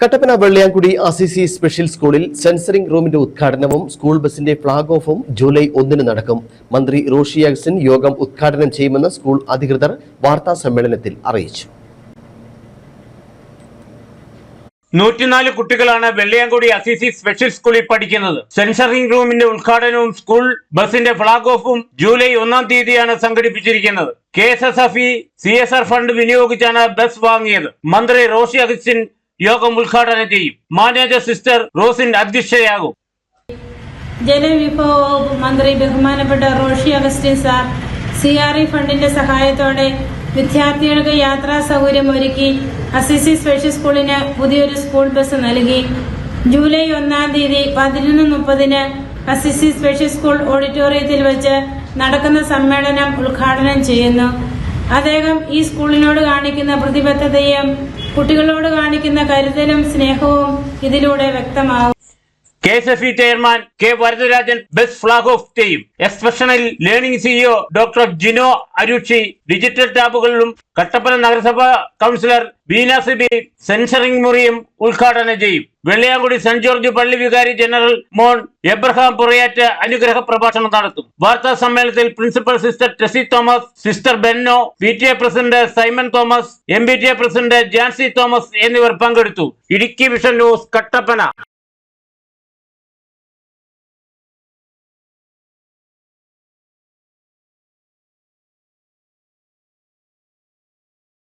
Kattappana Velliyamkudi Assisi special സ്കൂളിൽ sensory റൂമിന്റെ ഉദ്ഘാടനവും സ്കൂൾ ബസിന്റെ ഫ്ളാഗ് ഓഫും ജൂലൈ ഒന്നിന് നടക്കും. മന്ത്രി റോഷി അഗസ്റ്റിൻ യോഗം ഉദ്ഘാടനം ചെയ്യുമെന്ന് സ്കൂൾ അധികൃതർ വാർത്താ സമ്മേളനത്തിൽ അറിയിച്ചു. നൂറ്റിനാല് കുട്ടികളാണ് വെള്ളിയാങ്കുടി അസിസി സ്പെഷ്യൽ സ്കൂളിൽ പഠിക്കുന്നത്. സെൻസറിംഗ് റൂമിന്റെ ഉദ്ഘാടനവും സ്കൂൾ ബസിന്റെ ഫ്ളാഗ് ഓഫും ജൂലൈ ഒന്നാം തീയതിയാണ് സംഘടിപ്പിച്ചിരിക്കുന്നത്. K S S F E C S R fund വിനിയോഗിച്ചാണ് bus വാങ്ങിയത്. മന്ത്രി റോഷി അഗസ്റ്റിൻ യോഗം ഉദ്ഘാടനം ചെയ്യും. മാനേജർ സിസ്റ്റർ റോസിൻ അധ്യക്ഷയാകും. ജലവിഭവ മന്ത്രി ബഹുമാനപ്പെട്ട Roshi Augustine sir C R E ഫണ്ടിന്റെ സഹായത്തോടെ വിദ്യാർത്ഥികൾക്ക് യാത്രാ സൗകര്യം ഒരുക്കി അസിസി സ്പെഷ്യൽ സ്കൂളിന് പുതിയൊരു സ്കൂൾ ബസ് നൽകി. ജൂലൈ ഒന്നാം തീയതി പതിനൊന്ന് മുപ്പതിന് അസിസി സ്പെഷ്യൽ സ്കൂൾ ഓഡിറ്റോറിയത്തിൽ വെച്ച് നടക്കുന്ന സമ്മേളനം ഉദ്ഘാടനം ചെയ്യുന്നു. അദ്ദേഹം ഈ സ്കൂളിനോട് കാണിക്കുന്ന പ്രതിബദ്ധതയും കുട്ടികളോട് കാണിക്കുന്ന കരുതലും സ്നേഹവും ഇതിലൂടെ വ്യക്തമാവും. K S F E chairman K Varadarajan bus flag off ചെയ്യും expressional learning CEO doctor Jino Arushi digital ടാബുകളിലും Kattappana നഗരസഭ കൗൺസിലർ ബീന സിബി സെൻസറിംഗ് മുറിയും ഉദ്ഘാടനം ചെയ്യും. വെള്ളിയാങ്കുടി സെന്റ് ജോർജ് പള്ളി വികാരി ജനറൽ മോൺ എബ്രഹാം പുറയാറ്റ് അനുഗ്രഹ പ്രഭാഷണം നടത്തും. വാർത്താ സമ്മേളനത്തിൽ principal sister Tessy Thomas sister Benno P T A president Simon Thomas M B T A president Jancy Thomas എന്നിവർ പങ്കെടുത്തു. Idukki vision news Kattappana.